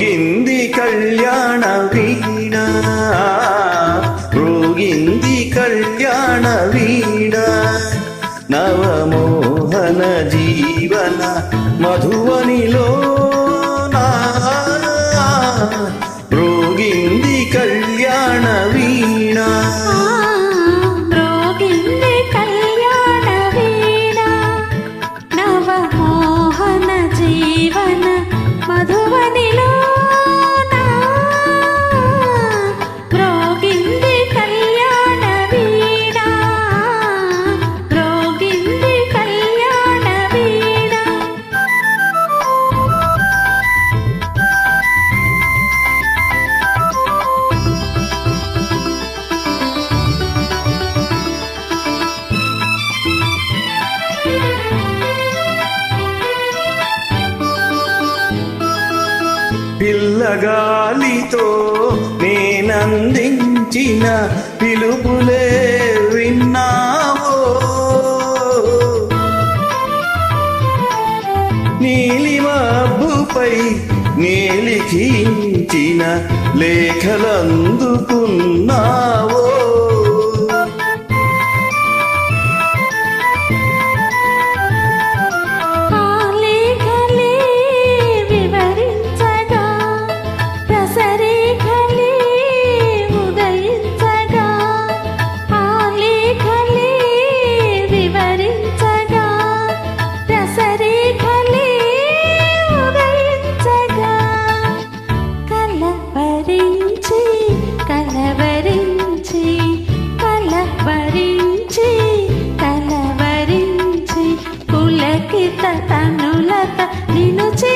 మ్రోగింది కళ్యాణ వీణ. మ్రోగింది కళ్యాణ వీణ. నవమోహన జీవన మధువనిలో పిల్లగాలితో నేనందించిన పిలుపులే విన్నావో? నీలిమబ్బుపై నీలిఖించిన లేఖలందుకున్నావో? తనులత నిను చే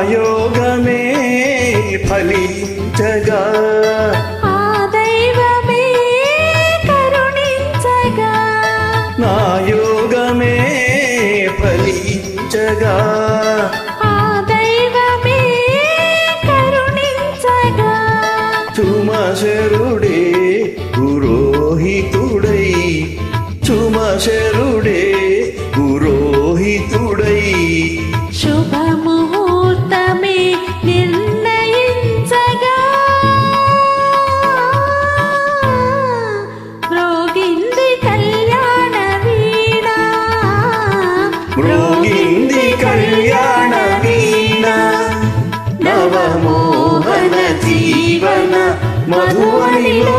యోగమే ఫలించగా. నా యోగమే ఫలించగా. മധുവനിലോ